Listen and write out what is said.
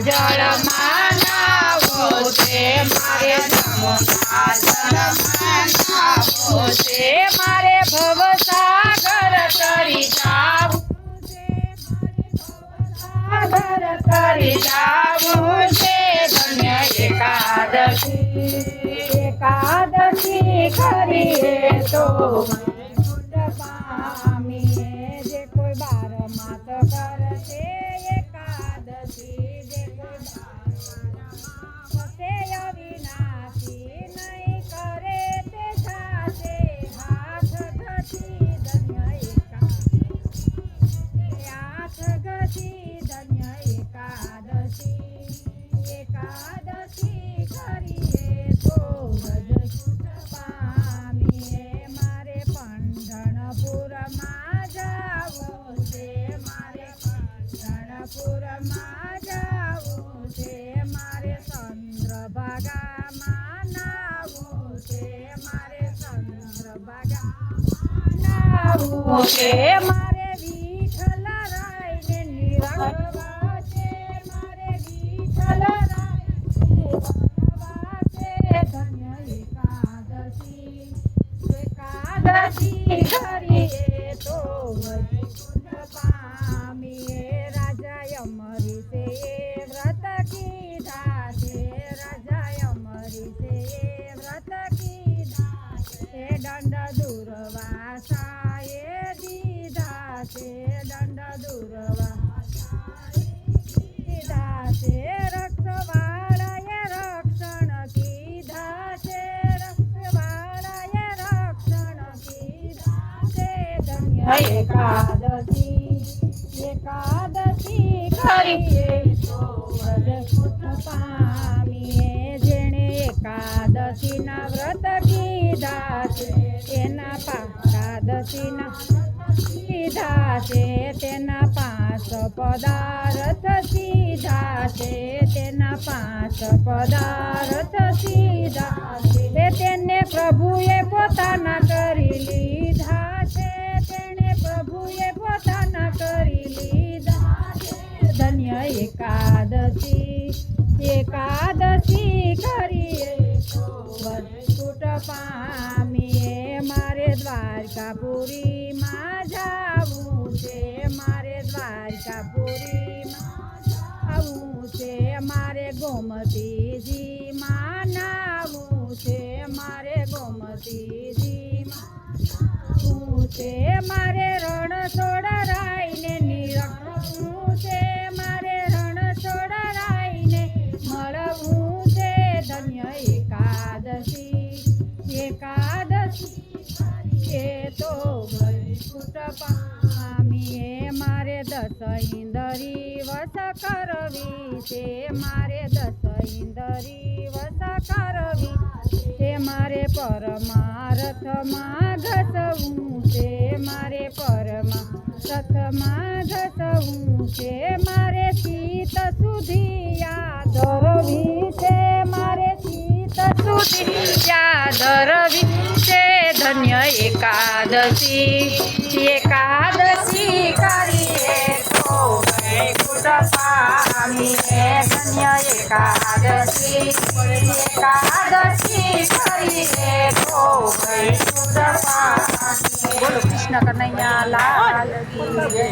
જળમાં નાવું છે મારે જમુના નાવું છે. મારે ભવસાગર તરી જાવું સાગર તરી જાવું છે. ધન્ય એકાદશી કરીએ તો એકાદશી જે નાવું છે મારે વિઠ્ઠલ રાયને નિરખવા છે, મારે વિઠ્ઠલ નિરખવા છે. ધન્ય એકાદશી એકાદશી કરીએ તો વૈકુંઠ પામીએ. રાજા અમરીશે વ્રત કીધા દંડ દુર્વાસાએ દીધા છે દંડ દુર્વાસાએ દીધા છે રક્ષવાળાએ રક્ષણ કીધા છે રક્ષવાળાએ રક્ષણ કીધા છે ધન્ય એકાદશી એકાદશી કરીએ તો પામીએ જેણે એકાદશીના વ્રત કીધા છે એના એકાદશીના સીધા છે તેના પાંચ પદાર્થ સીધા છે તેના પાંચ પદાર્થ સીધા છે તેને પ્રભુએ પોતાના કરી લીધા છે તેને પ્રભુએ પોતાના કરી લીધા છે ધન્ય એકાદશી એકાદશી કરીએ તો વૈકુંઠ પામીએ મારે દ્વારકાપુરીમાં જાવું છે, મારે દ્વારકાપુરીમાં આવું છે, મારે ગોમતીજીમાં નાવું છે, મારે ગોમતીજીમાં હું છે, મારે રણ એકાદશી એ તો પામીએ. મારે દસ ઇન્દરી વસ કરવી છે. મારે દસ ઇન્દરી વસ કરવી છે. મારે પરમારથમાં ઘસવું છે. મારે પરમારથમાં ઘસવું છે. મારે ચિત્ત સુધી યાદ રવી છે. મારે ચિત્ત સુધી યાદ રવી છે ધન્ય એકાદશી એકાદશી કરીએ તો વૈકુંઠ પામીએ ધન્ય એકાદશી એકાદશી કરીએ તો વૈકુંઠ પામીએ બોલો કૃષ્ણ કનૈયા લાલ કી જય.